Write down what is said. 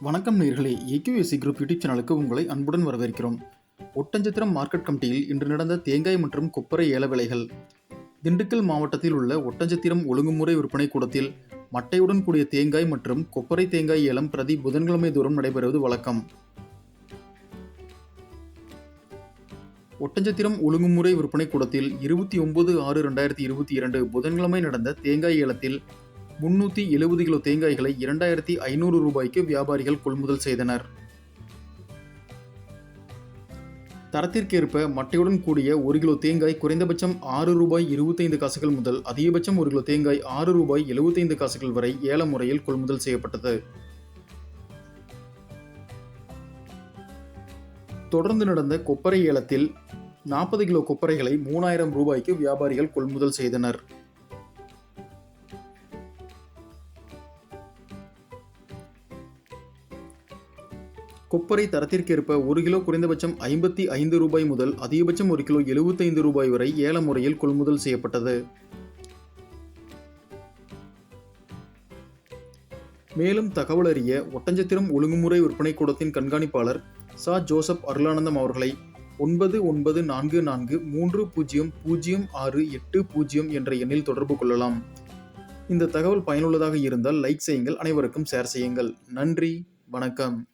வணக்கம் நேர்களே AKSC group YouTube சேனலுக்கு உங்களை அன்புடன் வரவேற்கிறோம். ஒட்டஞ்சத்திரம் மார்க்கெட் கமிட்டியில் இன்று நடந்த தேங்காய் மற்றும் கொப்பரை ஏல விலைகள். திண்டுக்கல் மாவட்டத்தில் உள்ள ஒட்டஞ்சத்திரம் ஒழுங்குமுறை விற்பனை கூடத்தில் மட்டையுடன் கூடிய தேங்காய் மற்றும் கொப்பரை தேங்காய் ஏலம் பிரதி புதன்கிழமை தோறும் நடைபெறுவது வழக்கம். ஒட்டஞ்சத்திரம் ஒழுங்குமுறை விற்பனை கூடத்தில் இருபத்தி ஒன்பது ஆறு ரெண்டாயிரத்தி இருபத்தி இரண்டு புதன்கிழமை நடந்த தேங்காய் ஏலத்தில் முன்னூற்றி எழுபது கிலோ தேங்காய்களை இரண்டாயிரத்தி ஐநூறு ரூபாய்க்கு வியாபாரிகள் கொள்முதல் செய்தனர். தரத்திற்கேற்ப மட்டையுடன் கூடிய ஒரு கிலோ தேங்காய் குறைந்தபட்சம் ஆறு ரூபாய் இருபத்தைந்து காசுகள் முதல் அதிகபட்சம் ஒரு கிலோ தேங்காய் ஆறு ரூபாய் எழுபத்தைந்து காசுகள் வரை ஏல முறையில் கொள்முதல் செய்யப்பட்டது. தொடர்ந்து நடந்த கொப்பரை ஏலத்தில் நாற்பது கிலோ கொப்பரைகளை மூணாயிரம் ரூபாய்க்கு வியாபாரிகள் கொள்முதல் செய்தனர். கொப்பரை தரத்திற்கேற்ப ஒரு கிலோ குறைந்தபட்சம் ஐம்பத்தி ஐந்து ரூபாய் முதல் அதிகபட்சம் ஒரு கிலோ எழுபத்தைந்து ரூபாய் வரை ஏல முறையில் கொள்முதல் செய்யப்பட்டது. மேலும் தகவல் அறிய ஒட்டஞ்சத்திரம் ஒழுங்குமுறை விற்பனை கூடத்தின் கண்காணிப்பாளர் சா. ஜோசப் அருளானந்தம் அவர்களை ஒன்பது ஒன்பது நான்கு நான்கு மூன்று பூஜ்ஜியம் பூஜ்ஜியம் ஆறு எட்டு பூஜ்ஜியம் என்ற எண்ணில் தொடர்பு கொள்ளலாம். இந்த தகவல் பயனுள்ளதாக இருந்தால் லைக் செய்யுங்கள் அனைவருக்கும் ஷேர் செய்யுங்கள். நன்றி வணக்கம்.